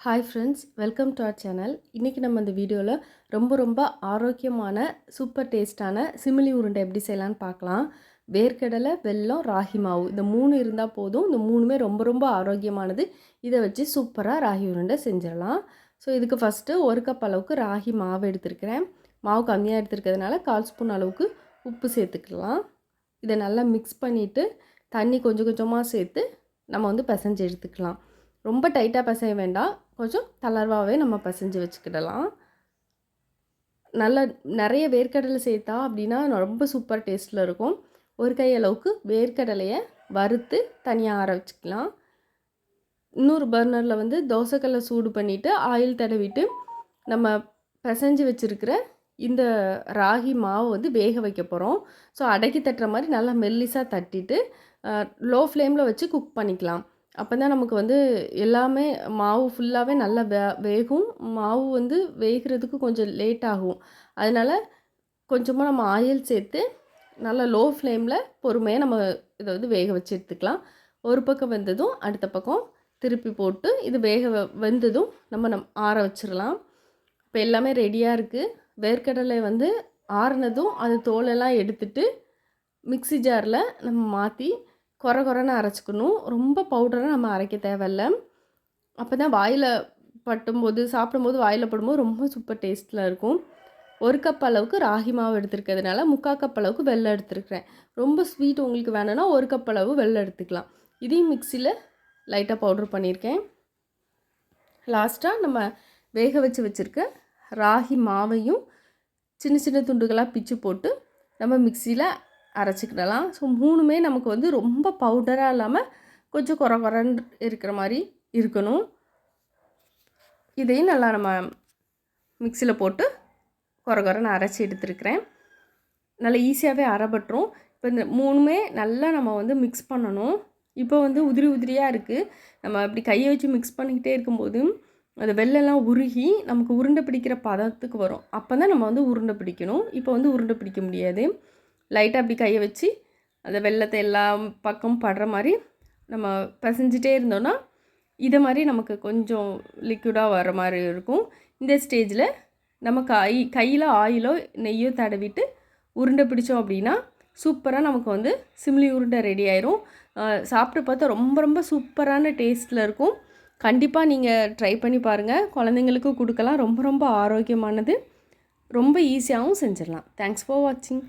Hi friends welcome to our channel இன்றைக்கி நம்ம இந்த வீடியோவில் ரொம்ப ரொம்ப ஆரோக்கியமான சூப்பர் டேஸ்ட்டான சிமிலி உருண்டை எப்படி செய்யலான்னு பார்க்கலாம். வேர்க்கடலை வெல்லம் ராகி மாவு. இந்த மூணு இருந்தால் போதும். இந்த மூணுமே ரொம்ப ரொம்ப ஆரோக்கியமானது. இதை வச்சு சூப்பராக ராகி உருண்டை செஞ்சிடலாம். ஸோ இதுக்கு ஃபஸ்ட்டு ஒரு கப் அளவுக்கு ராகி மாவு எடுத்துருக்கிறேன். மாவு கம்மியாக எடுத்துருக்கிறதுனால கால் ஸ்பூன் அளவுக்கு உப்பு சேர்த்துக்கலாம். இதை நல்லா மிக்ஸ் பண்ணிவிட்டு தண்ணி கொஞ்சம் கொஞ்சமாக சேர்த்து நம்ம வந்து பிசைஞ்சு எடுத்துக்கலாம். ரொம்ப டைட்டாக பிசைய வேண்டாம். கொஞ்சம் தளர்வாகவே நம்ம பசைஞ்சு வச்சுக்கிடலாம். நல்ல நிறைய வேர்க்கடலை சேர்த்தா அப்படின்னா ரொம்ப சூப்பர் டேஸ்ட்டில் இருக்கும். ஒரு கை அளவுக்கு வேர்க்கடலையை வறுத்து தனியாக ஆற வச்சுக்கலாம். இன்னொரு பர்னரில் வந்து தோசைக்கல்லை சூடு பண்ணிவிட்டு ஆயில் தடவிட்டு நம்ம பிசைஞ்சு வச்சுருக்கிற இந்த ராகி மாவு வந்து வேக வைக்க போகிறோம் ஸோ அடக்கி தட்டுற மாதிரி நல்லா மெல்லிஸாக தட்டிட்டு லோ ஃப்ளேமில் வச்சு குக் பண்ணிக்கலாம். அப்போ தான் நமக்கு வந்து எல்லாமே மாவு ஃபுல்லாகவே நல்லா வே வேகும். மாவு வந்து வேகிறதுக்கு கொஞ்சம் லேட் ஆகும். அதனால் கொஞ்சமாக நம்ம ஆயில் சேர்த்து நல்லா லோ ஃப்ளேமில் பொறுமையாக நம்ம இதை வந்து வேக வச்சு எடுத்துக்கலாம். ஒரு பக்கம் வெந்ததும் அடுத்த பக்கம் திருப்பி போட்டு இது வேக வெந்ததும் நம்ம நம் ஆற வச்சிடலாம் இப்போ எல்லாமே ரெடியாக இருக்குது வேர்க்கடலை வந்து ஆறுனதும் அது தோலெல்லாம் எடுத்துட்டு மிக்சி ஜாரில் நம்ம மாற்றி குறை குறைன்னு அரைச்சிக்கணும். ரொம்ப பவுடராக நம்ம அரைக்க தேவையில்ல. அப்போ தான் வாயில் பட்டும்போது சாப்பிடும்போது வாயில் படும்போது ரொம்ப சூப்பர் டேஸ்ட்டில் இருக்கும். ஒரு கப் அளவுக்கு ராகி மாவு எடுத்துருக்கிறதுனால முக்கால் கப் அளவுக்கு வெள்ளம் எடுத்துருக்கிறேன். ரொம்ப ஸ்வீட் உங்களுக்கு வேணும்னா ஒரு கப் அளவு வெள்ளம் எடுத்துக்கலாம். இதையும் மிக்சியில் லைட்டாக பவுட்ரு பண்ணியிருக்கேன். லாஸ்ட்டாக நம்ம வேக வச்சு வச்சுருக்க ராகி மாவையும் சின்ன சின்ன துண்டுகளாக பிச்சு போட்டு நம்ம மிக்சியில் அரைச்சிக்கிடலாம். ஸோ மூணுமே நமக்கு வந்து ரொம்ப பவுடராக இல்லாமல் கொஞ்சம் குறை குறைன்னு இருக்கிற மாதிரி இருக்கணும். இதையும் நல்லா நம்ம மிக்சியில் போட்டு குறை குறைன்னு அரைச்சி எடுத்துருக்கிறேன். நல்லா ஈஸியாகவே அரைபட்டுரும். இப்போ இந்த மூணுமே நல்லா நம்ம வந்து மிக்ஸ் பண்ணணும். இப்போ வந்து உதிரி உதிரியாக இருக்குது நம்ம இப்படி கையை வச்சு மிக்ஸ் பண்ணிக்கிட்டே இருக்கும்போது அந்த வெள்ளெல்லாம் உருகி நமக்கு உருண்டை பிடிக்கிற பதத்துக்கு வரும். அப்போ தான் நம்ம வந்து உருண்டை பிடிக்கணும். இப்போ வந்து உருண்டை பிடிக்க முடியாது. லைட்டாக அப்படி கையை வச்சு அந்த வெள்ளத்தை எல்லா பக்கம் படுற மாதிரி நம்ம பசைஞ்சிட்டே இருந்தோன்னா இதை மாதிரி நமக்கு கொஞ்சம் லிக்விடாக வர மாதிரி இருக்கும். இந்த ஸ்டேஜில் நம்ம கை கையில் ஆயிலோ நெய்யோ தடவிட்டு உருண்டை பிடிச்சோம் அப்படின்னா சூப்பராக நமக்கு வந்து சிம்லி உருண்டை ரெடி ஆயிரும். சாப்பிட்டு பார்த்தா ரொம்ப ரொம்ப சூப்பரான டேஸ்ட்டில் இருக்கும். கண்டிப்பாக நீங்கள் ட்ரை பண்ணி பாருங்கள் குழந்தைங்களுக்கும் கொடுக்கலாம். ரொம்ப ரொம்ப ஆரோக்கியமானது. ரொம்ப ஈஸியாகவும் செஞ்சிடலாம். தேங்க்ஸ் ஃபார் வாட்சிங்